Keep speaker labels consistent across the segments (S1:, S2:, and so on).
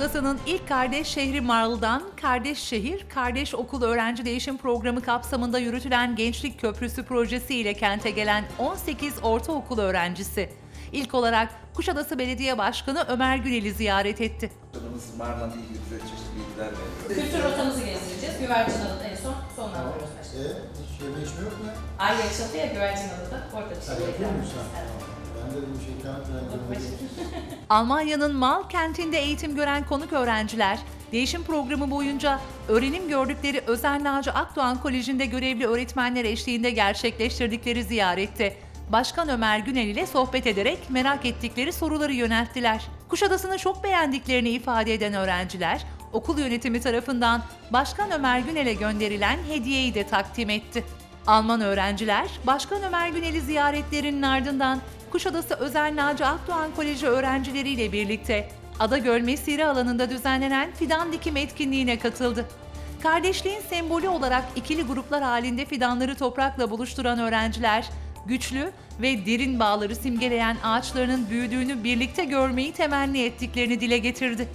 S1: Kuşadası'nın ilk kardeş şehri Marl'dan Kardeş Şehir, Kardeş Okul Öğrenci Değişim Programı kapsamında yürütülen Gençlik Köprüsü projesi ile kente gelen 18 ortaokul öğrencisi. İlk olarak Kuşadası Belediye Başkanı Ömer Gürel'i ziyaret etti.
S2: Tanımız Mar'la ilgili bize çeşitli bilgiler veriyor.
S3: Kültür rotamızı gezdireceğiz. Güvercin Adı'da en son
S4: E,
S3: başkanım.
S4: hiç yeme içme yok mu?
S3: Ay açıldı ya Güvercin Adı'da. Orada
S4: Sen
S3: dışarı
S4: yapıyor musun?
S3: Evet.
S4: Şey.
S1: Almanya'nın Mal kentinde eğitim gören konuk öğrenciler, değişim programı boyunca öğrenim gördükleri Özel Naci Akdoğan Koleji'nde görevli öğretmenler eşliğinde gerçekleştirdikleri ziyarette Başkan Ömer Günel ile sohbet ederek merak ettikleri soruları yönelttiler. Kuşadası'nı çok beğendiklerini ifade eden öğrenciler, okul yönetimi tarafından Başkan Ömer Günel'e gönderilen hediyeyi de takdim etti. Alman öğrenciler, Başkan Ömer Günel'i ziyaretlerinin ardından Kuşadası Özel Naci Akdoğan Koleji öğrencileriyle birlikte Adagöl Mesire alanında düzenlenen fidan dikim etkinliğine katıldı. Kardeşliğin sembolü olarak ikili gruplar halinde fidanları toprakla buluşturan öğrenciler, güçlü ve derin bağları simgeleyen ağaçlarının büyüdüğünü birlikte görmeyi temenni ettiklerini dile getirdi.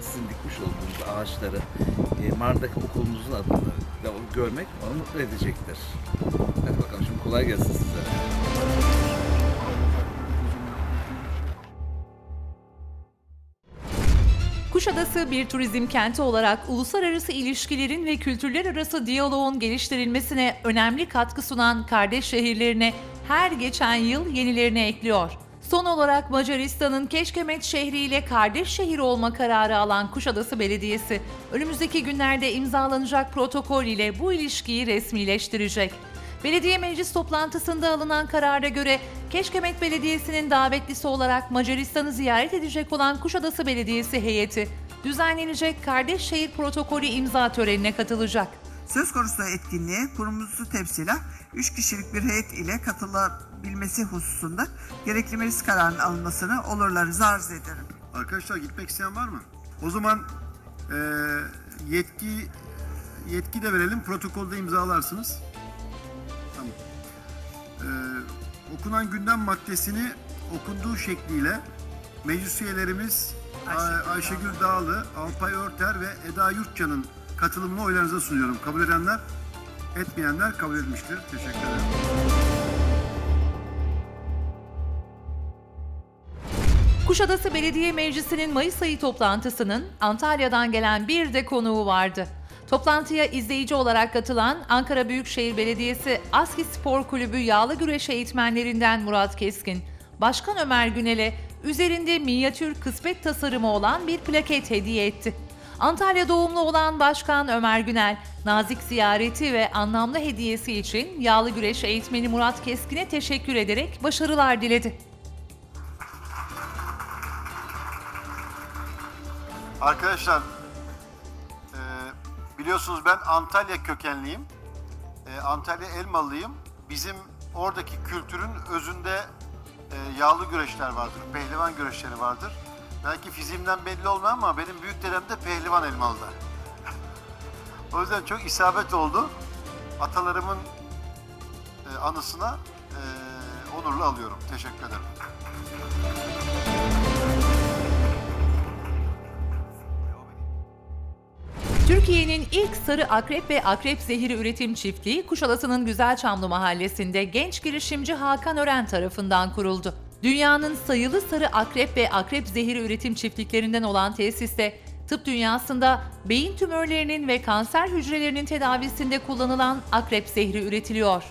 S2: Sizin dikmiş olduğunuz ağaçları e, Mar'daki okulumuzun adında da görmek onu mutlu edecektir. Hadi bakalım şimdi kolay gelsin size.
S1: Kuşadası bir turizm kenti olarak uluslararası ilişkilerin ve kültürler arası diyaloğun geliştirilmesine önemli katkı sunan kardeş şehirlerine her geçen yıl yenilerini ekliyor. Son olarak Macaristan'ın Keşkemet şehriyle kardeş şehir olma kararı alan Kuşadası Belediyesi, önümüzdeki günlerde imzalanacak protokol ile bu ilişkiyi resmileştirecek. Belediye meclis toplantısında alınan karara göre Keşkemet Belediyesi'nin davetlisi olarak Macaristan'ı ziyaret edecek olan Kuşadası Belediyesi heyeti düzenlenecek kardeş şehir protokolü imza törenine katılacak.
S5: Söz konusu etkinliğe kurumumuzu temsilen 3 kişilik bir heyet ile katılabilmesi hususunda gerekli meclis kararının alınmasını olurlarınızı arz ederim.
S6: Arkadaşlar gitmek isteyen var mı? O zaman eee, yetki yetki de verelim. Protokolde imzalarsınız. Tamam. Eee, okunan gündem maddesini okunduğu şekliyle meclis üyelerimiz Ay- Ayşegül Dağlı, Alpay Örter ve Eda Yurtcan'ın katılımını oylarınıza sunuyorum. Kabul edenler, etmeyenler kabul edilmiştir. Teşekkür ederim.
S1: Kuşadası Belediye Meclisi'nin Mayıs ayı toplantısının Antalya'dan gelen bir de konuğu vardı. Toplantıya izleyici olarak katılan Ankara Büyükşehir Belediyesi Aski Spor Kulübü yağlı güreş eğitmenlerinden Murat Keskin, Başkan Ömer Günel'e üzerinde minyatür kısmet tasarımı olan bir plaket hediye etti. Antalya doğumlu olan Başkan Ömer Günel, nazik ziyareti ve anlamlı hediyesi için yağlı güreş eğitmeni Murat Keskin'e teşekkür ederek başarılar diledi.
S6: Arkadaşlar, e, biliyorsunuz ben Antalya kökenliyim. E, Antalya Elmalıyım. Bizim oradaki kültürün özünde e, yağlı güreşler vardır, pehlivan güreşleri vardır. Belki fiziğimden belli olmuyor ama benim büyük dedem de pehlivan Elmalı'da. o yüzden çok isabet oldu. Atalarımın e, anısına e, onurlu alıyorum. Teşekkür ederim.
S1: Türkiye'nin ilk sarı akrep ve akrep zehiri üretim çiftliği Kuşadası'nın Güzelçamlı mahallesinde genç girişimci Hakan Ören tarafından kuruldu. Dünyanın sayılı sarı akrep ve akrep zehiri üretim çiftliklerinden olan tesiste tıp dünyasında beyin tümörlerinin ve kanser hücrelerinin tedavisinde kullanılan akrep zehri üretiliyor.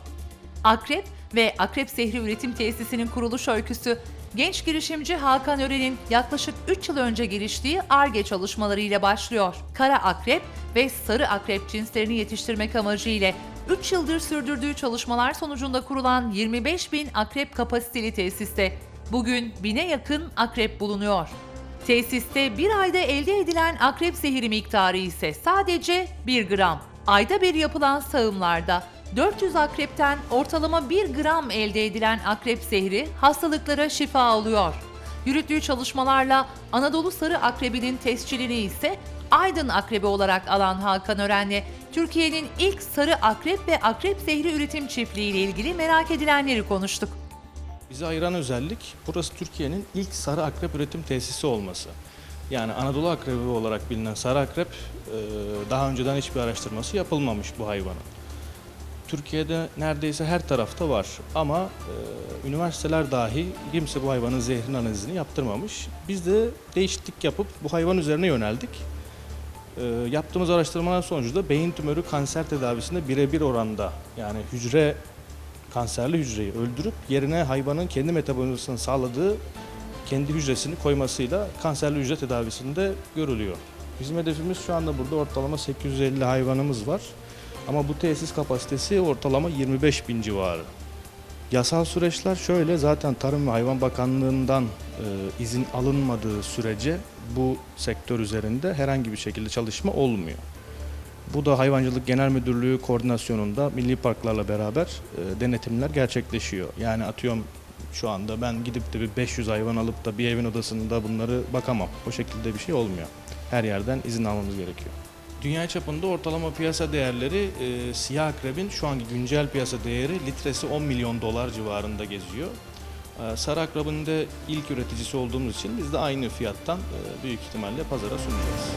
S1: Akrep ve Akrep Zehri Üretim Tesisi'nin kuruluş öyküsü, genç girişimci Hakan Ören'in yaklaşık 3 yıl önce giriştiği ARGE çalışmalarıyla başlıyor. Kara akrep ve sarı akrep cinslerini yetiştirmek amacıyla 3 yıldır sürdürdüğü çalışmalar sonucunda kurulan 25 bin akrep kapasiteli tesiste bugün bine yakın akrep bulunuyor. Tesiste bir ayda elde edilen akrep zehri miktarı ise sadece 1 gram. Ayda bir yapılan sağımlarda 400 akrepten ortalama 1 gram elde edilen akrep zehri hastalıklara şifa oluyor. Yürüttüğü çalışmalarla Anadolu sarı akrebinin tescilini ise Aydın akrebi olarak alan Hakan Ören'le Türkiye'nin ilk sarı akrep ve akrep zehri üretim çiftliği ile ilgili merak edilenleri konuştuk.
S7: Bizi ayıran özellik burası Türkiye'nin ilk sarı akrep üretim tesisi olması. Yani Anadolu akrebi olarak bilinen sarı akrep e, daha önceden hiçbir araştırması yapılmamış bu hayvanın. Türkiye'de neredeyse her tarafta var ama e, üniversiteler dahi kimse bu hayvanın zehrin analizini yaptırmamış. Biz de değişiklik yapıp bu hayvan üzerine yöneldik. E, yaptığımız araştırmalar sonucunda beyin tümörü kanser tedavisinde birebir oranda yani hücre kanserli hücreyi öldürüp yerine hayvanın kendi metabolizmasını sağladığı kendi hücresini koymasıyla kanserli hücre tedavisinde görülüyor. Bizim hedefimiz şu anda burada ortalama 850 hayvanımız var. Ama bu tesis kapasitesi ortalama 25 bin civarı. Yasal süreçler şöyle zaten Tarım ve Hayvan Bakanlığı'ndan e, izin alınmadığı sürece bu sektör üzerinde herhangi bir şekilde çalışma olmuyor. Bu da Hayvancılık Genel Müdürlüğü koordinasyonunda milli parklarla beraber e, denetimler gerçekleşiyor. Yani atıyorum şu anda ben gidip de bir 500 hayvan alıp da bir evin odasında bunları bakamam. O şekilde bir şey olmuyor. Her yerden izin almamız gerekiyor. Dünya çapında ortalama piyasa değerleri e, siyah akrebin şu anki güncel piyasa değeri litresi 10 milyon dolar civarında geziyor. E, sarı akrebin de ilk üreticisi olduğumuz için biz de aynı fiyattan e, büyük ihtimalle pazara sunacağız.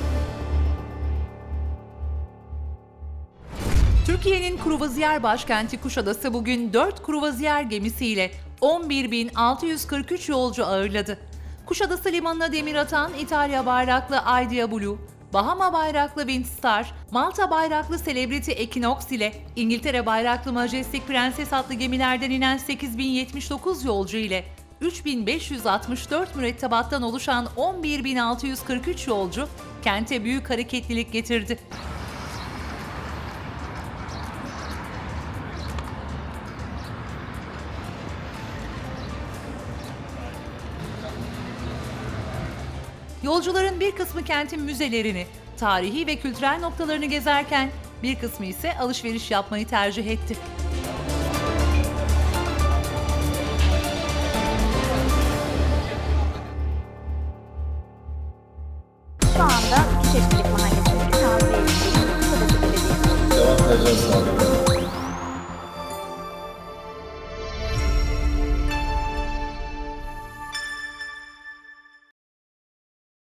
S1: Türkiye'nin kruvaziyer başkenti Kuşadası bugün 4 kruvaziyer gemisiyle 11.643 yolcu ağırladı. Kuşadası limanına demir atan İtalya bayraklı Idea Blue, Bahama bayraklı Windstar, Malta bayraklı Celebrity Equinox ile İngiltere bayraklı Majestic Princess adlı gemilerden inen 8079 yolcu ile 3564 mürettebattan oluşan 11.643 yolcu kente büyük hareketlilik getirdi. Yolcuların bir kısmı kentin müzelerini, tarihi ve kültürel noktalarını gezerken bir kısmı ise alışveriş yapmayı tercih etti.
S8: Şu anda Çeşitlilik Mahallesi'ndeki Nazlı Eğitim Belediyesi
S4: Devam edeceğiz sağ olun.